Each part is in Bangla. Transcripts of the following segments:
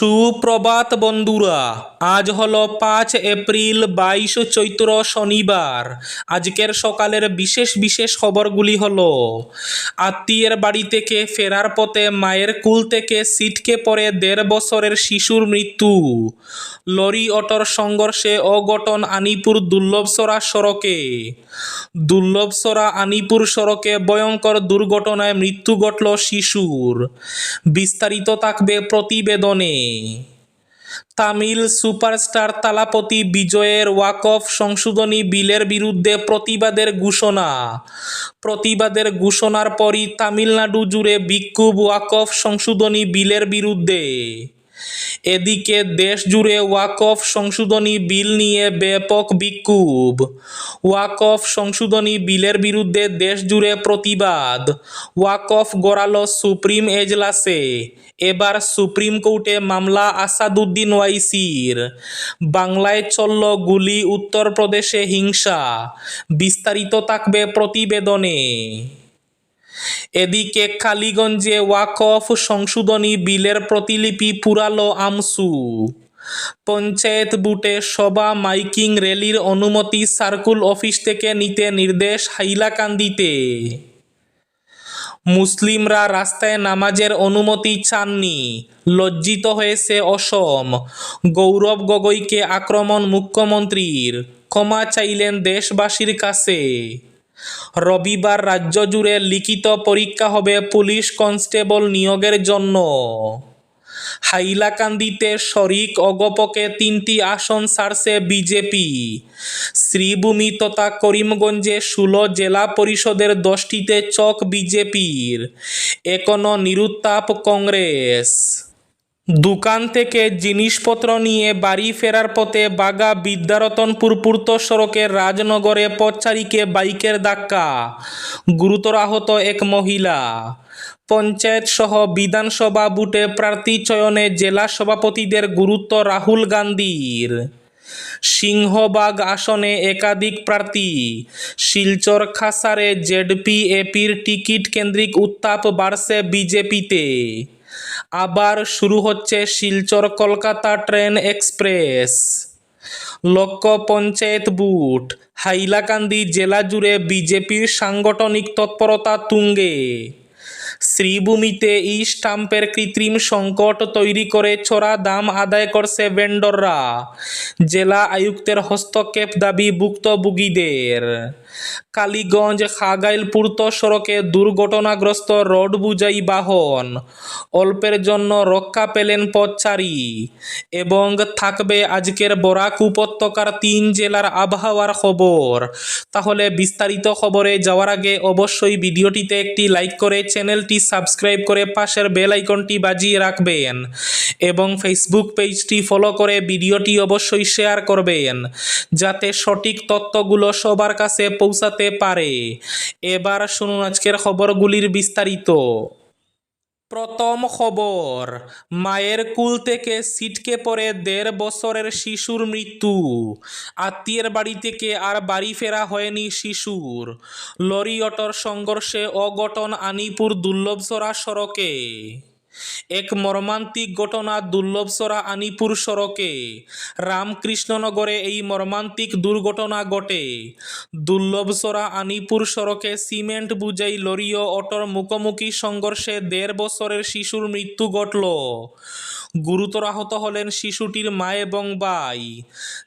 সুপ্রভাত বন্ধুরা, আজ হলো পাঁচ এপ্রিল বাইশ চৈত্র শনিবার। আজকের সকালের বিশেষ বিশেষ খবরগুলি হলো, আত্মীয়ের বাড়ি থেকে ফেরার পথে মায়ের কুল থেকে সিটকে পড়ে দেড় বছরের শিশুর মৃত্যু। লরি অটোর সংঘর্ষে অঘটন আনিপুর দুর্লভসরা সড়কে। দুর্লভসরা আনিপুর সড়কে ভয়ঙ্কর দুর্ঘটনায় মৃত্যু ঘটল শিশুর। বিস্তারিত থাকবে প্রতিবেদনে। তামিল সুপারস্টার তালাপতি বিজয়ের ওয়াকফ সংশোধনী বিলের বিরুদ্ধে প্রতিবাদের ঘোষণা। প্রতিবাদের ঘোষণার পরই তামিলনাড়ু জুড়ে বিক্ষোভ ওয়াকফ সংশোধনী বিলের বিরুদ্ধে। এদিকে দেশ জুড়ে ওয়াকফ সংশোধনী বিল নিয়ে ব্যাপক বিক্ষোভ। ওয়াকফ সংশোধনী বিলের বিরুদ্ধে দেশ জুড়ে প্রতিবাদ। ওয়াকফ গড়ালো সুপ্রিম এজলাসে। এবার সুপ্রিম কোর্টে মামলা আসাদুদ্দিন ওয়াইসির। বাংলায় চলল গুলি, উত্তরপ্রদেশে হিংসা। বিস্তারিত থাকবে প্রতিবেদনে। এদিকে কালীগঞ্জে ওয়াকফ সংশোধনী বিলের প্রতিলিপি পুরালো আমসু। পঞ্চায়েত বুটে সভা মাইকিং র্যালির অনুমতি সার্কুল অফিস থেকে নিতে নির্দেশ হাইলাকান্দিতে। মুসলিমরা রাস্তায় নামাজের অনুমতি চাননি, লজ্জিত হয়েছে অসম। গৌরব গগৈকে আক্রমণ মুখ্যমন্ত্রীর, ক্ষমা চাইলেন দেশবাসীর কাছে। রবিবার রাজ্য জুড়ে লিখিত পরীক্ষা হবে পুলিশ কনস্টেবল নিয়োগের জন্য। হাইলাকান্দিতে শরিক অগপকে তিনটি আসন ছাড়ছে বিজেপি। শ্রীভূমি তথা করিমগঞ্জে ষোলো জেলা পরিষদের দশটিতে চক বিজেপির। এখনও নিরুত্তাপ কংগ্রেস। দোকান থেকে জিনিসপত্র নিয়ে বাড়ি ফেরার পথে বাগা বিদ্যারতনপুর পূর্ত সড়কের রাজনগরে পথচারীকে বাইকের ধাক্কা। গুরুতর আহত এক মহিলা। পঞ্চায়েত সহ বিধানসভা বুটে প্রার্থী চয়নে জেলা সভাপতিদের গুরুত্ব রাহুল গান্ধীর। সিংহবাগ আসনে একাধিক প্রার্থী। শিলচর খাসারে জেডপি এপির টিকিট কেন্দ্রিক উত্তাপ বাড়ছে বিজেপিতে। আবার শুরু হচ্ছে শিলচর কলকাতা ট্রেন এক্সপ্রেস। লক্ষ পঞ্চায়েত বুট, হাইলাকান্দি জেলা জুড়ে বিজেপির সাংগঠনিক তৎপরতা তুঙ্গে। শ্রীভূমিতে ই স্টাম্পের কৃত্রিম সংকট তৈরি করে ছড়া দাম আদায় করছে ভেন্ডররা জেলা আয়ুক্তের হস্তক্ষেপ দাবি ভুক্তভোগীদের। কালীগঞ্জ খাগাইল পূর্ত সড়কে দুর্ঘটনাগ্রস্ত রোড বুঝাই বাহন। অল্পের জন্য রক্ষা পেলেন পথচারী এবং থাকবে আজকের বরাক উপত্যকার তিন জেলার আবহাওয়ার খবর। তাহলে বিস্তারিত খবরে যাওয়ার আগে অবশ্যই ভিডিওটিতে একটি লাইক করে চ্যানেলটি সাবস্ক্রাইব করে পাশের বেল আইকনটি বাজিয়ে রাখবেন এবং ফেসবুক পেজটি ফলো করে ভিডিওটি অবশ্যই শেয়ার করবেন। যাতে সঠিক তথ্যগুলো সবার কাছে পৌঁছাতে পারে। এবার শুনুন আজকের খবরগুলির বিস্তারিত। প্রথম খবর, মায়ের কুল থেকে সিটকে পড়ে দেড় বছরের শিশুর মৃত্যু। আত্মীয়ের বাড়ি থেকে আর বাড়ি ফেরা হয়নি শিশুর। লরি অটোর সংঘর্ষে অঘটন আনিপুর দুর্লভসরা সড়কে। এক মর্মান্তিক ঘটনা দুর্লভসরা আনিপুর সড়কে। রামকৃষ্ণনগরে এই মর্মান্তিক দুর্ঘটনা ঘটে। দুর্লভসরা আনিপুর সড়কে সিমেন্ট বুঝাই লরি অটোর মুখোমুখি সংঘর্ষে দেড় বছরের শিশুর মৃত্যু ঘটল। গুরুতর আহত হলেন শিশুটির মা এবং বাই।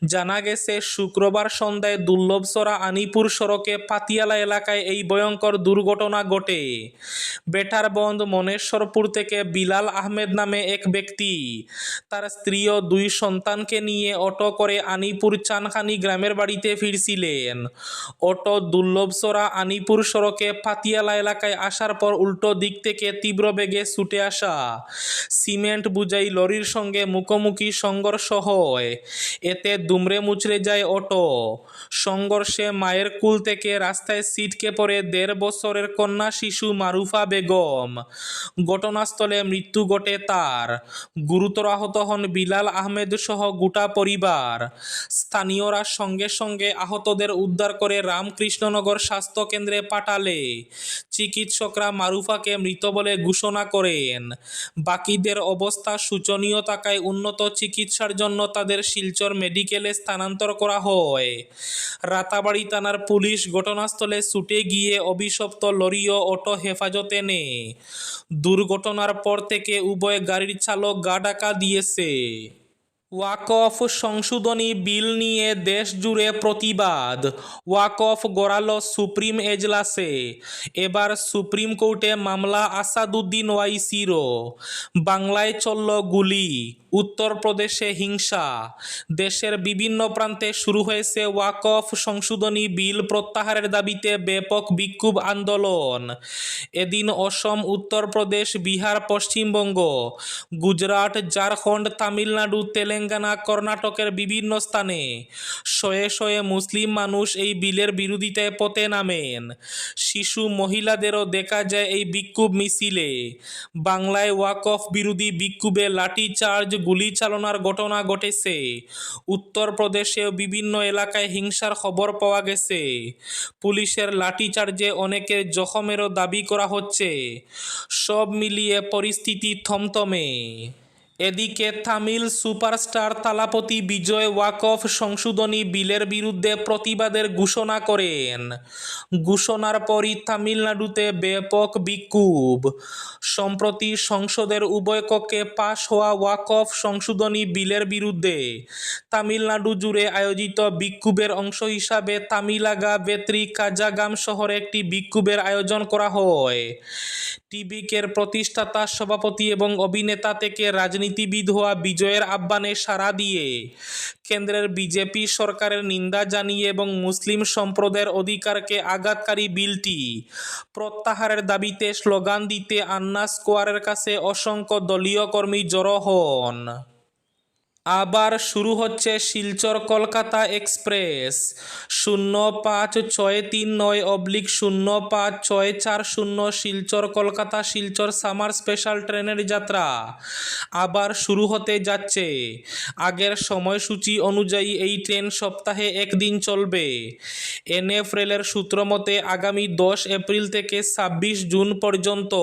জানা গেছে, শুক্রবার সন্ধ্যায় দুর্লভসরা আনিপুর সড়কে পাতিয়ালা এলাকায় এই ভয়ঙ্কর দুর্ঘটনা ঘটে। বেটারবন্দ মনেশ্বরপুর থেকে বিলাল আহমেদ নামে এক ব্যক্তি। তার স্ত্রী ও দুই সন্তানকে নিয়ে অটো করে আনিপুর চানখানি গ্রামের বাড়িতে ফিরছিলেন। অটো দুর্লভসরা আনিপুর সড়কে পাতিয়ালা এলাকায় আসার পর উল্টো দিক থেকে তীব্র বেগে ছুটে আসা। সিমেন্ট বুঝাই লরির সঙ্গে মুখোমুখি সংঘর্ষ হয়। এতে দুমড়ে মুচড়ে যায় অটো। সংঘর্ষে মায়ের কুল থেকে রাস্তায় সিটকে পড়ে দেড় বছরের কন্যা শিশু মারুফা বেগম। ঘটনাস্থলে মৃত্যু ঘটে তার। গুরুতর আহত হন বিলাল আহমেদ সহ গোটা পরিবার। স্থানীয়রা সঙ্গে সঙ্গে আহতদের উদ্ধার করে রামকৃষ্ণনগর স্বাস্থ্য কেন্দ্রে পাঠালে। চিকিৎসকরা মারুফাকে মৃত বলে ঘোষণা করেন। বাকিদের অবস্থা সুচ শোচনীয় থাকায় উন্নত চিকিৎসার জন্য তাদের শিলচর মেডিকেলে স্থানান্তর করা হয়। রাতাবাড়ি থানার পুলিশ ঘটনাস্থলে ছুটে গিয়ে অভিশপ্ত লরি ও অটো হেফাজতে নেয়। দুর্ঘটনার পর থেকে উভয় গাড়ির চালক গা ডাকা দিয়েছে। ওয়াকফ সংশোধনী বিল নিয়ে দেশ জুড়ে প্রতিবাদ। ওয়াকফ গড়ালো সুপ্রিম এজলাসে। এবার সুপ্রিম কোর্টে মামলা আসাদুদ্দিন ওয়াইসিরও। বাংলায় চলল গুলি, উত্তরপ্রদেশে হিংসা। দেশের বিভিন্ন প্রান্তে শুরু হয়েছে ওয়াকফ সংশোধনী বিল প্রত্যাহারের দাবিতে ব্যাপক বিক্ষোভ আন্দোলন। এদিন অসম, উত্তরপ্রদেশ, বিহার, পশ্চিমবঙ্গ, গুজরাট, ঝাড়খণ্ড, তামিলনাড়ু, তেলেঙ্গানা কর্ণাটকের বিভিন্ন স্থানে। শয়ে শয়ে মুসলিম মানুষ এই বিলের বিরোধিতায় পথে নামেন। শিশু মহিলাদেরও দেখা যায় এই বিক্ষোভ মিছিলে। বাংলায় ওয়াকফ বিরোধী বিক্ষোভে লাঠিচার্জ, গুলি চালনার ঘটনা ঘটেছে। উত্তরপ্রদেশেও বিভিন্ন এলাকায় হিংসার খবর পাওয়া গেছে। পুলিশের লাঠিচার্জে অনেকের জখমেরও দাবি করা হচ্ছে। সব মিলিয়ে পরিস্থিতি থমথমে। এদিকে তামিল সুপারস্টার তালাপতি বিজয় ওয়াকফ সংশোধনী বিলের বিরুদ্ধে প্রতিবাদের ঘোষণা করেন। ঘোষণার পরই তামিলনাড়ুতে ব্যাপক বিক্ষোভ। সম্প্রতি সংসদের উভয় কক্ষে পাশ হওয়া ওয়াকফ সংশোধনী বিলের বিরুদ্ধে তামিলনাড়ু জুড়ে আয়োজিত বিক্ষোভের অংশ হিসাবে তামিলাগা বেত্রি কাজাগাম শহরে একটি বিক্ষোভের আয়োজন করা হয়। টিবিকের প্রতিষ্ঠাতা সভাপতি এবং অভিনেতা থেকে রাজনীতিবিদ হওয়া বিজয়ের আহ্বানে সাড়া দিয়ে কেন্দ্রের বিজেপি সরকারের নিন্দা জানিয়ে এবং মুসলিম সম্প্রদায়ের অধিকারকে আঘাতকারী বিলটি প্রত্যাহারের দাবিতে স্লোগান দিতে আন্না স্কোয়ারের কাছে অসংখ্য দলীয় কর্মী জড়ো হন। আবার শুরু হচ্ছে শিলচর কলকাতা এক্সপ্রেস। শূন্য পাঁচ ছয় তিন নয় অবলিক শূন্য পাঁচ ছয় চার শূন্য শিলচর কলকাতা শিলচর সামার স্পেশাল ট্রেনের যাত্রা। আবার শুরু হতে যাচ্ছে। আগের সময়সূচি অনুযায়ী এই ট্রেন সপ্তাহে একদিন চলবে। এনএফ রেলের সূত্র মতে আগামী দশ এপ্রিল থেকে ছাব্বিশ জুন পর্যন্ত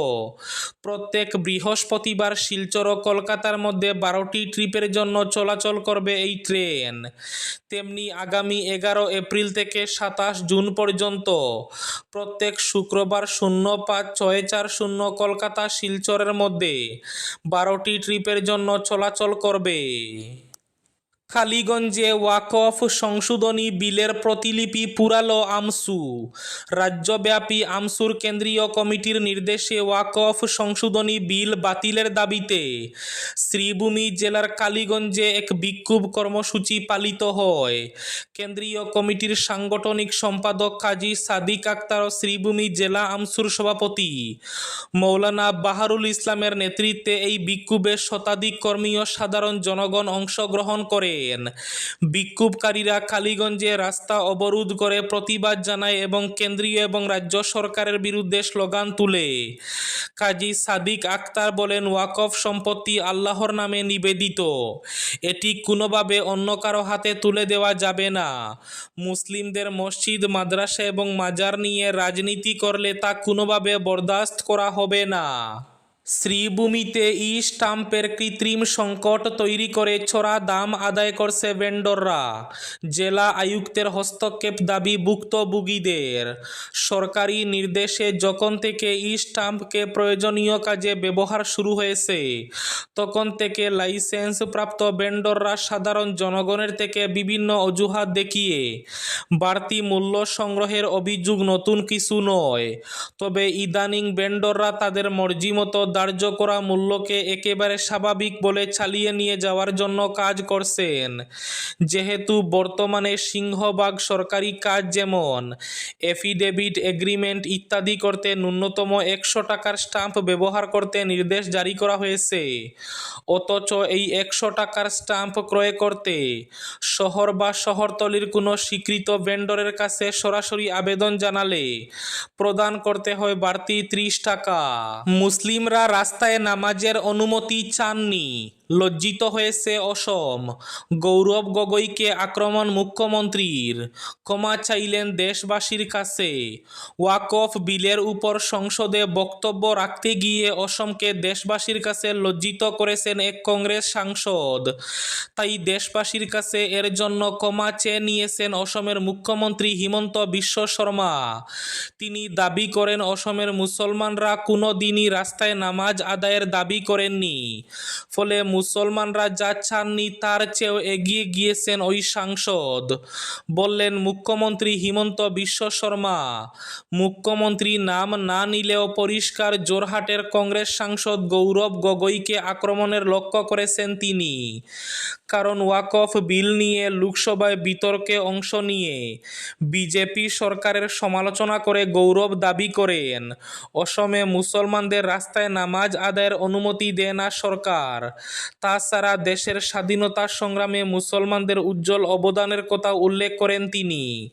প্রত্যেক বৃহস্পতিবার শিলচর ও কলকাতার মধ্যে বারোটি ট্রিপের জন্য চলাচল করবে এই ট্রেন। তেমনি আগামী এগারো এপ্রিল থেকে সাতাশ জুন পর্যন্ত প্রত্যেক শুক্রবার শূন্য পাঁচ ছয় চার শূন্য কলকাতা শিলচরের মধ্যে বারোটি ট্রিপের জন্য চলাচল করবে। খালিগঞ্জে ওয়াকফ সংশোধনী বিলের প্রতিলিপি পুরালো আমসু। রাজ্যব্যাপী আমসুর কেন্দ্রীয় কমিটির নির্দেশে ওয়াকফ সংশোধনী বিল বাতিলের দাবিতে শ্রীভূমি জেলার কালীগঞ্জে এক বিক্ষোভ কর্মসূচি পালিত হয়। কেন্দ্রীয় কমিটির সাংগঠনিক সম্পাদক কাজী সাদিক আক্তার শ্রীভূমি জেলা আমসুর সভাপতি মৌলানা বাহারুল ইসলামের নেতৃত্বে এই বিক্ষোভে শতাধিক কর্মী ও সাধারণ জনগণ অংশগ্রহণ করেন। বিক্ষোভকারীরা কালীগঞ্জে রাস্তা অবরোধ করে প্রতিবাদ জানায় এবং কেন্দ্রীয় এবং রাজ্য সরকারের বিরুদ্ধে স্লোগান তুলে। কাজী সাদিক আক্তার বলেন, ওয়াকফ সম্পত্তি আল্লাহর নামে নিবেদিত। এটি কোনোভাবে অন্য কারও হাতে তুলে দেওয়া যাবে না। মুসলিমদের মসজিদ, মাদ্রাসা এবং মাজার নিয়ে রাজনীতি করলে তা কোনোভাবে বরদাস্ত করা হবে না। শ্রীভূমিতে ই স্টাম্পের কৃত্রিম সংকট তৈরি করে ছড়া দাম আদায় করছে ভেন্ডররা জেলা আয়ুক্তের হস্তক্ষেপ দাবি ভুক্তভোগীদের। সরকারি নির্দেশে যখন থেকে ই স্টাম্পকে প্রয়োজনীয় কাজে ব্যবহার শুরু হয়েছে, তখন থেকে লাইসেন্স প্রাপ্ত ভেন্ডররা সাধারণ জনগণের থেকে বিভিন্ন অজুহাত দেখিয়ে বাড়তি মূল্য সংগ্রহের অভিযোগ নতুন কিছু নয়। তবে ইদানিং ভেন্ডররা তাদের মর্জি মতো ধার্য করা মূল্যকে একেবারে স্বাভাবিক বলে চালিয়ে নিয়ে যাওয়ার জন্য কাজ করছেন। যেহেতু বর্তমানে সিংহবাগ সরকারি কাজ যেমন এফিডেভিট এগ্রিমেন্ট ইত্যাদি করতে ন্যূনতম একশো টাকার স্টাম্প ব্যবহার করতে নির্দেশ জারি করা হয়েছে। অথচ এই একশো টাকার স্টাম্প ক্রয় করতে শহর বা শহরতলির কোনো স্বীকৃত ভেন্ডরের কাছে সরাসরি আবেদন জানালে প্রদান করতে হয় বাড়তি ত্রিশ টাকা। মুসলিমরা রাস্তায় নামাজের অনুমতি চাননি। লজ্জিত হয়েছে অসম। গৌরব গগৈকে আক্রমণ মুখ্যমন্ত্রীর। ক্ষমা চাইলেন দেশবাসীর কাছে। ওয়াকফ বিলের উপর সংসদে বক্তব্য রাখতে গিয়ে অসমকে দেশবাসীর কাছে লজ্জিত করেছেন এক কংগ্রেস সাংসদ। তাই দেশবাসীর কাছে এর জন্য ক্ষমা চেয়ে নিয়েছেন অসমের মুখ্যমন্ত্রী হিমন্ত বিশ্ব শর্মা। তিনি দাবি করেন, অসমের মুসলমানরা কোনো দিনই রাস্তায় নামাজ আদায়ের দাবি করেননি। ফলে মুসলমানরা যা চাননি, তার চেয়েও এগিয়ে গিয়েছেন ওই সাংসদ। বললেন, মুখ্যমন্ত্রী হিমন্ত বিশ্ব শর্মা, মুখ্যমন্ত্রী নাম না নিলেও পরিষ্কার জোরহাটের কংগ্রেস সাংসদ গৌরব গগৈকে আক্রমণের লক্ষ্য করেছেন তিনি। কারণ ওয়াকফ বিল নিয়ে লোকসভায় বিতর্কে অংশ নিয়ে বিজেপি সরকারের সমালোচনা করে গৌরব দাবি করেন, অসমে মুসলমানদের রাস্তায় নামাজ আদায়ের অনুমতি দেয় না সরকার। তাছাড়া দেশের স্বাধীনতা সংগ্রামে মুসলমানদের উজ্জ্বল অবদানের কথা উল্লেখ করেন তিনি।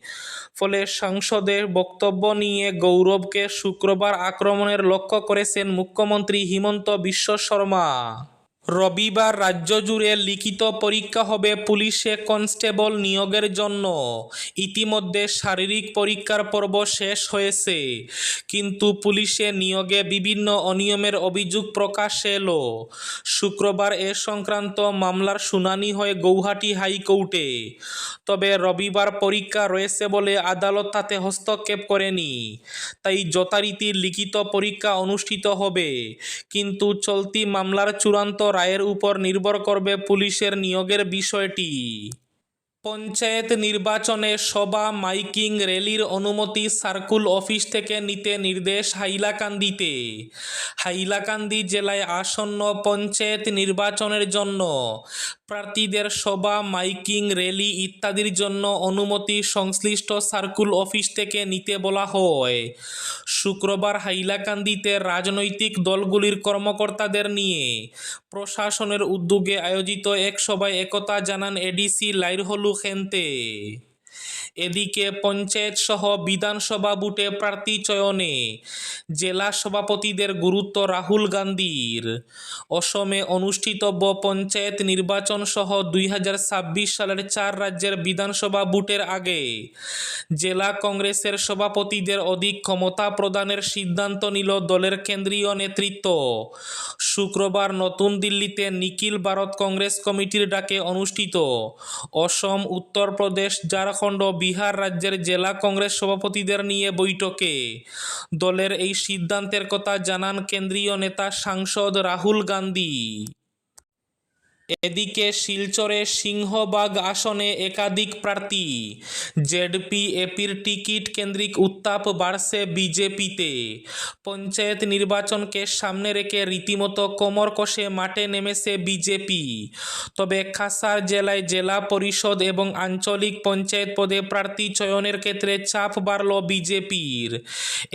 ফলে সংসদে বক্তব্য নিয়ে গৌরবকে শুক্রবার আক্রমণের লক্ষ্য করেছেন মুখ্যমন্ত্রী হিমন্ত বিশ্ব শর্মা। রবিবার রাজ্য জুড়ে লিখিত পরীক্ষা হবে পুলিশে কনস্টেবল নিয়োগের জন্য। ইতিমধ্যে শারীরিক পরীক্ষার পর্ব শেষ হয়েছে। কিন্তু পুলিশে নিয়োগে বিভিন্ন অনিয়মের অভিযোগ প্রকাশ্যে এলো। শুক্রবার এ সংক্রান্ত মামলার শুনানি হয় গৌহাটি হাইকোর্টে। তবে রবিবার পরীক্ষা রয়েছে বলে আদালত তাতে হস্তক্ষেপ করেনি। তাই যথারীতি লিখিত পরীক্ষা অনুষ্ঠিত হবে। কিন্তু চলতি মামলার চূড়ান্ত রায়ের উপর নির্ভর করবে পুলিশের নিয়োগের বিষয়টি। পঞ্চায়েত নির্বাচনে সভা, মাইকিং, র্যালির অনুমতি সার্কুল অফিস থেকে নিতে নির্দেশ হাইলাকান্দিতে। হাইলাকান্দি জেলায় আসন্ন পঞ্চায়েত নির্বাচনের জন্য প্রার্থীদের সভা, মাইকিং, র্যালি ইত্যাদির জন্য অনুমতি সংশ্লিষ্ট সার্কুল অফিস থেকে নিতে বলা হয়। শুক্রবার হাইলাকান্দিতে রাজনৈতিক দলগুলির কর্মকর্তাদের নিয়ে প্রশাসনের উদ্যোগে আয়োজিত এক সভায় একতা জানান এডিসি লাইরহলু gente এদিকে পঞ্চায়েত সহ বিধানসভা বুটে প্রার্থী চয়নে জেলা সভাপতিদের গুরুত্ব রাহুল গান্ধীর। অসমে অনুষ্ঠিতব্য পঞ্চায়েত নির্বাচন সহ দুই হাজার ছাব্বিশ সালের চার রাজ্যের বিধানসভা বুটের আগে জেলা কংগ্রেসের সভাপতিদের অধিক ক্ষমতা প্রদানের সিদ্ধান্ত নিল দলের কেন্দ্রীয় নেতৃত্ব। শুক্রবার নতুন দিল্লিতে নিখিল ভারত কংগ্রেস কমিটির ডাকে অনুষ্ঠিত। অসম উত্তরপ্রদেশ ঝাড়খণ্ড বিহার রাজ্যের জেলা কংগ্রেস সভাপতিদের নিয়ে বৈঠকে। দলের এই সিদ্ধান্তের কথা জানান কেন্দ্রীয় নেতা সাংসদ রাহুল গান্ধী। এদিকে শিলচরে সিংহবাগ আসনে একাধিক প্রার্থী। জেডপি, এপির টিকিট কেন্দ্রিক উত্তাপ বাড়ছে বিজেপিতে। পঞ্চায়েত নির্বাচনকে সামনে রেখে রীতিমতো কোমর কষে মাঠে নেমেছে বিজেপি। তবে কাছাড় জেলায় জেলা পরিষদ এবং আঞ্চলিক পঞ্চায়েত পদে প্রার্থী চয়নের ক্ষেত্রে চাপ বাড়ল বিজেপির।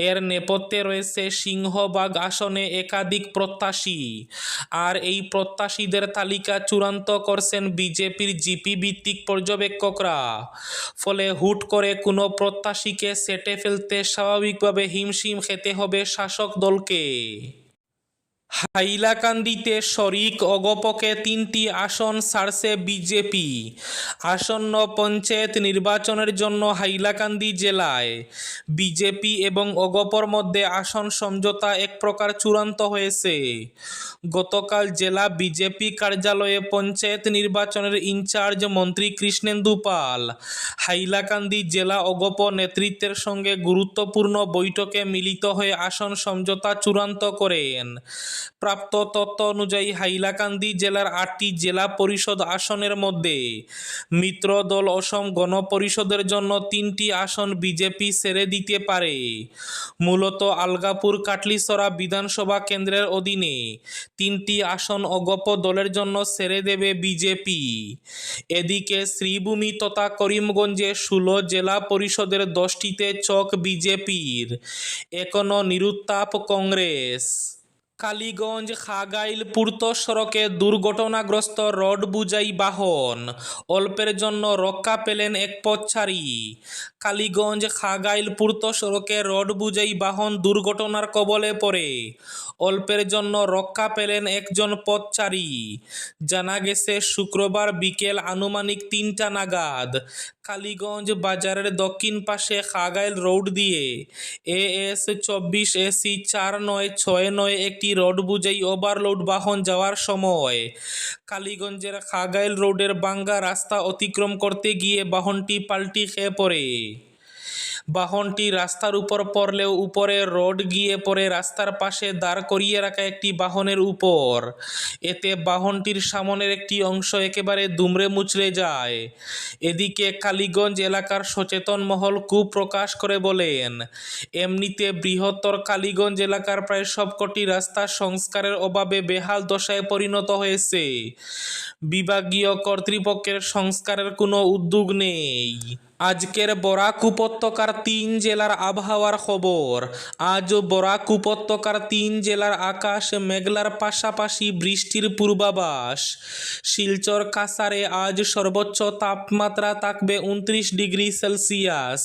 এর নেপথ্যে রয়েছে সিংহবাগ আসনে একাধিক প্রত্যাশী। আর এই প্রত্যাশীদের তালিকা চূড়ান্ত করছেন বিজেপির জিপি ভিত্তিক পর্যবেক্ষকরা। ফলে হুট করে কোনো প্রত্যাশীকে সেটে ফেলতে স্বাভাবিকভাবে হিমশিম খেতে হবে শাসক দলকে। হাইলাকান্দিতে শরিক অগপকে তিনটি আসন ছাড়ছে বিজেপি। আসন্ন পঞ্চায়েত নির্বাচনের জন্য হাইলাকান্দি জেলায় বিজেপি এবং অগপর মধ্যে আসন সমঝোতা এক প্রকার চূড়ান্ত হয়েছে। গতকাল জেলা বিজেপি কার্যালয়ে পঞ্চায়েত নির্বাচনের ইনচার্জ মন্ত্রী কৃষ্ণেন্দু পাল হাইলাকান্দি জেলা অগপ নেতৃত্বের সঙ্গে গুরুত্বপূর্ণ বৈঠকে মিলিত হয়ে আসন সমঝোতা চূড়ান্ত করেন। প্রাপ্ত তথ্য অনুযায়ী হাইলাকান্দি জেলার আটটি জেলা পরিষদ আসনের মধ্যে মিত্র দল অসম গণপরিষদের জন্য তিনটি আসন বিজেপি ছেড়ে দিতে পারে। মূলত আলগাপুর কাটলিসরা বিধানসভা কেন্দ্রের অধীনে তিনটি আসন অগপ দলের জন্য ছেড়ে দেবে বিজেপি। এদিকে শ্রীভূমি তথা করিমগঞ্জে ষোলো জেলা পরিষদের দশটিতে চক বিজেপির। এখনও নিরুত্তাপ কংগ্রেস। কালীগঞ্জ, খাগাইল, পূর্ত সড়কে দুর্ঘটনাগ্রস্ত রড বুঝাই বাহন। অল্পের জন্য রক্ষা পেলেন এক পথচারী। কালীগঞ্জ, খাগাইল, পূর্ত সড়কে রড বুঝাই বাহন দুর্ঘটনার কবলে পড়ে। অল্পের জন্য রক্ষা পেলেন একজন পথচারী। জানা গেছে, শুক্রবার বিকেল আনুমানিক তিনটা নাগাদ কালীগঞ্জ বাজারের দক্ষিণ পাশে খাগাইল রোড দিয়ে। এ এস চব্বিশ এসি চার নয় ছয় নয় একটি রোড বুঝাই ওভারলোড বাহন যাওয়ার সময়। কালীগঞ্জের খাগাইল রোডের বাঙ্গা রাস্তা অতিক্রম করতে গিয়ে বাহনটি পাল্টি খেয়ে পড়ে। বাহনটি রাস্তার উপর পড়লেও উপরে রড গিয়ে পড়ে রাস্তার পাশে দাঁড় করিয়ে রাখা একটি বাহনের উপর। এতে বাহনটির সামনের একটি অংশ একেবারে দুমড়ে মুচড়ে যায়। এদিকে কালীগঞ্জ এলাকার সচেতন মহল কুপ্রকাশ প্রকাশ করে বলেন, এমনিতে বৃহত্তর কালীগঞ্জ এলাকার প্রায় সবকটি রাস্তা সংস্কারের অভাবে বেহাল দশায় পরিণত হয়েছে। বিভাগীয় কর্তৃপক্ষের সংস্কারের কোনো উদ্যোগ নেই। আজকের বরাক উপত্যকার তিন জেলার আবহাওয়ার খবর। আজ বরাক উপত্যকার তিন জেলার আকাশ মেঘলার পাশাপাশি বৃষ্টির পূর্বাভাস। শিলচর কাসারে আজ সর্বোচ্চ তাপমাত্রা থাকবে উনত্রিশ ডিগ্রি সেলসিয়াস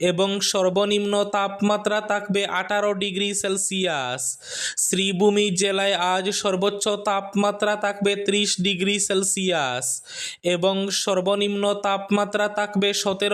এবং সর্বনিম্ন তাপমাত্রা থাকবে আঠারো ডিগ্রি সেলসিয়াস। শ্রীভূমি জেলায় আজ সর্বোচ্চ তাপমাত্রা থাকবে ত্রিশ ডিগ্রি সেলসিয়াস এবং সর্বনিম্ন তাপমাত্রা থাকবে সতেরো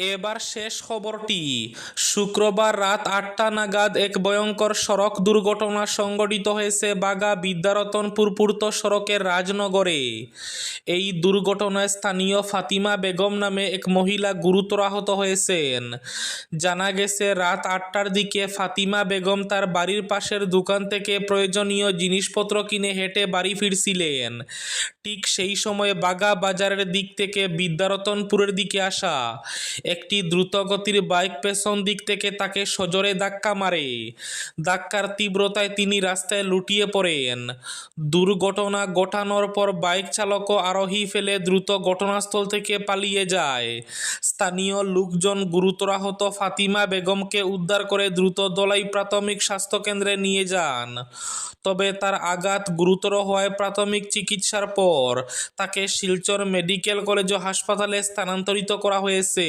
এবার শেষ খবরটি। শুক্রবার রাত আটটা নাগাদ এক ভয়ঙ্কর সড়ক দুর্ঘটনা সংঘটিত হয়েছে বাগা বিদ্যারতনপুর পূর্ত সড়কের রাজনগরে। এই দুর্ঘটনায় স্থানীয় ফাতিমা বেগম নামে এক মহিলা গুরুতর আহত হয়েছেন। জানা গেছে, রাত আটটার দিকে ফাতিমা বেগম তার বাড়ির পাশের দোকান থেকে প্রয়োজনীয় জিনিসপত্র কিনে হেঁটে বাড়ি ফিরছিলেন। ঠিক সেই সময় বাগা বাজারের দিক থেকে বিদ্যারতনপুরের দিকে আসা একটি দ্রুতগতির বাইক পেছন দিক থেকে তাকে সজোরে ধাক্কা মারে। ধাক্কার তীব্রতায় তিনি রাস্তায় লুটিয়ে পড়েন। দুর্ঘটনা ঘটানোর পর বাইক চালক আরোহী ফেলে দ্রুত ঘটনাস্থল থেকে পালিয়ে যায়। স্থানীয় লোকজন গুরুতর আহত ফাতিমা বেগমকে উদ্ধার করে দ্রুত দলাই প্রাথমিক স্বাস্থ্যকেন্দ্রে নিয়ে যান। তবে তার আঘাত গুরুতর হওয়ায় প্রাথমিক চিকিৎসার পর তাকে শিলচর মেডিকেল কলেজ ও হাসপাতালে স্থানান্তরিত করা হয়েছে।